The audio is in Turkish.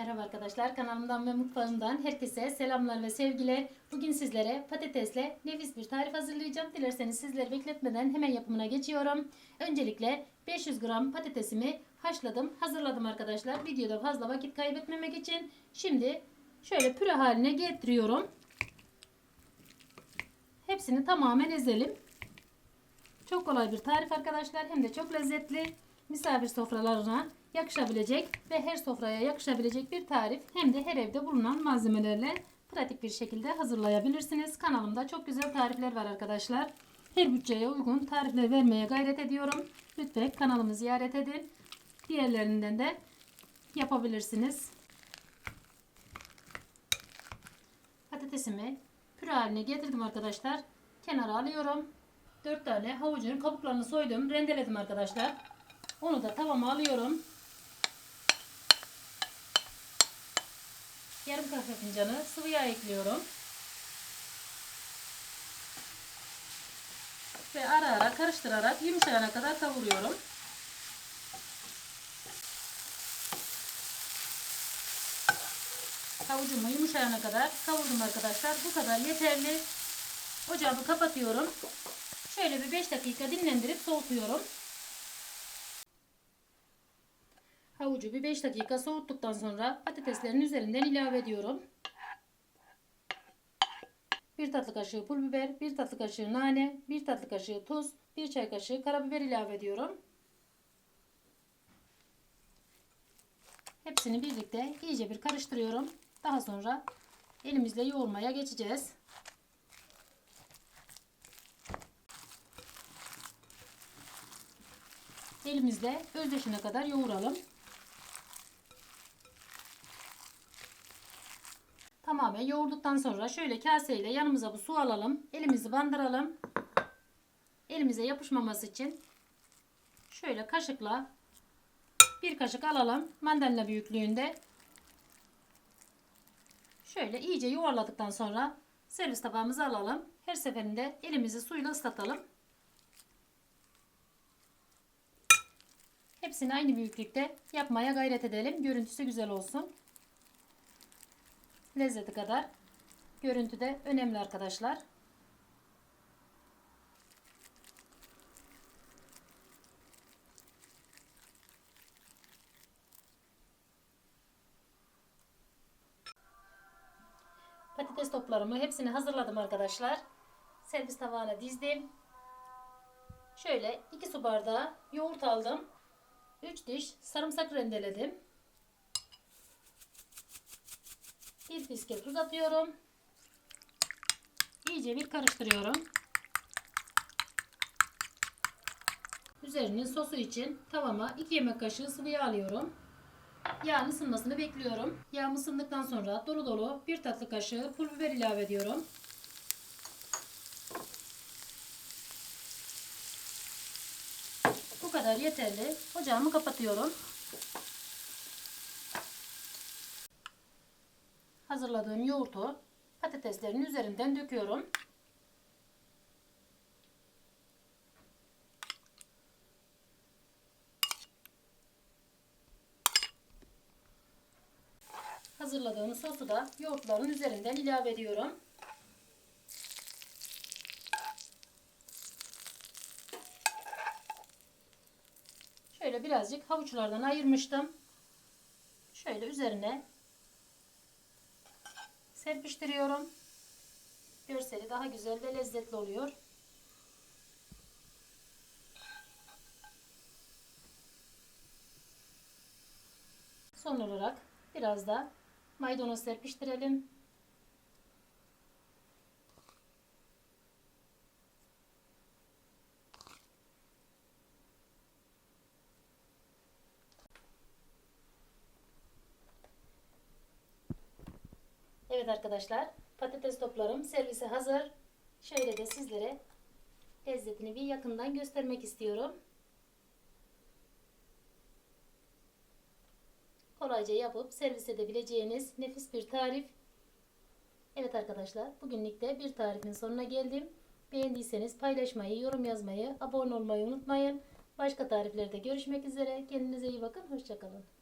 Merhaba arkadaşlar kanalımdan ve mutfağımdan herkese selamlar ve sevgiler. Bugün sizlere patatesle nefis bir tarif hazırlayacağım. Dilerseniz sizleri bekletmeden hemen yapımına geçiyorum. Öncelikle 500 gram patatesimi haşladım, hazırladım arkadaşlar. Videoda fazla vakit kaybetmemek için. Şimdi şöyle püre haline getiriyorum. Hepsini tamamen ezelim. Çok kolay bir tarif arkadaşlar. Hem de çok lezzetli. Misafir sofralarına yakışabilecek ve her sofraya yakışabilecek bir tarif. Hem de her evde bulunan malzemelerle pratik bir şekilde hazırlayabilirsiniz. Kanalımda çok güzel tarifler var arkadaşlar. Her bütçeye uygun tarifler vermeye gayret ediyorum. Lütfen kanalımı ziyaret edin. Diğerlerinden de yapabilirsiniz. Patatesimi püre haline getirdim arkadaşlar. Kenara alıyorum. 4 tane havucun kabuklarını soydum. Rendeledim arkadaşlar. Onu da tavama alıyorum. Yarım kahve fincanı sıvı yağ ekliyorum. Ve ara ara karıştırarak yumuşayana kadar kavuruyorum. Havucumu yumuşayana kadar kavurdum arkadaşlar. Bu kadar yeterli. Ocağımı kapatıyorum. Şöyle bir 5 dakika dinlendirip soğutuyorum. Havucu bir 5 dakika soğuttuktan sonra patateslerin üzerinden ilave ediyorum. 1 tatlı kaşığı pul biber, 1 tatlı kaşığı nane, 1 tatlı kaşığı tuz, 1 çay kaşığı karabiber ilave ediyorum. Hepsini birlikte iyice bir karıştırıyorum. Daha sonra elimizle yoğurmaya geçeceğiz. Elimizle özdeşine kadar yoğuralım. Tamamen yoğurduktan sonra şöyle kaseyle yanımıza bu su alalım. Elimizi bandıralım. Elimize yapışmaması için şöyle kaşıkla bir kaşık alalım. Mandalina büyüklüğünde. Şöyle iyice yuvarladıktan sonra servis tabağımıza alalım. Her seferinde elimizi suyla ıslatalım. Hepsini aynı büyüklükte yapmaya gayret edelim. Görüntüsü güzel olsun. Lezzeti kadar görüntü de önemli arkadaşlar. Patates toplarımı hepsini hazırladım arkadaşlar. Servis tabağına dizdim. Şöyle 2 su bardağı yoğurt aldım. 3 diş sarımsak rendeledim. Bir fiske tuz atıyorum. İyice bir karıştırıyorum. Üzerinin sosu için tavama 2 yemek kaşığı sıvı yağ alıyorum. Yağın ısınmasını bekliyorum. Yağım ısındıktan sonra dolu dolu 1 tatlı kaşığı pul biber ilave ediyorum. Bu kadar yeterli. Ocağımı kapatıyorum. Hazırladığım yoğurtu patateslerin üzerinden döküyorum. Hazırladığım sosu da yoğurtların üzerinden ilave ediyorum. Şöyle birazcık havuçlardan ayırmıştım. Şöyle üzerine serpiştiriyorum. Görseli daha güzel ve lezzetli oluyor. Son olarak biraz da maydanoz serpiştirelim. Evet arkadaşlar patates toplarım servise hazır. Şöyle de sizlere lezzetini bir yakından göstermek istiyorum. Kolayca yapıp servis edebileceğiniz nefis bir tarif. Evet arkadaşlar bugünlük de bir tarifin sonuna geldim. Beğendiyseniz paylaşmayı, yorum yazmayı, abone olmayı unutmayın. Başka tariflerde görüşmek üzere. Kendinize iyi bakın. Hoşçakalın.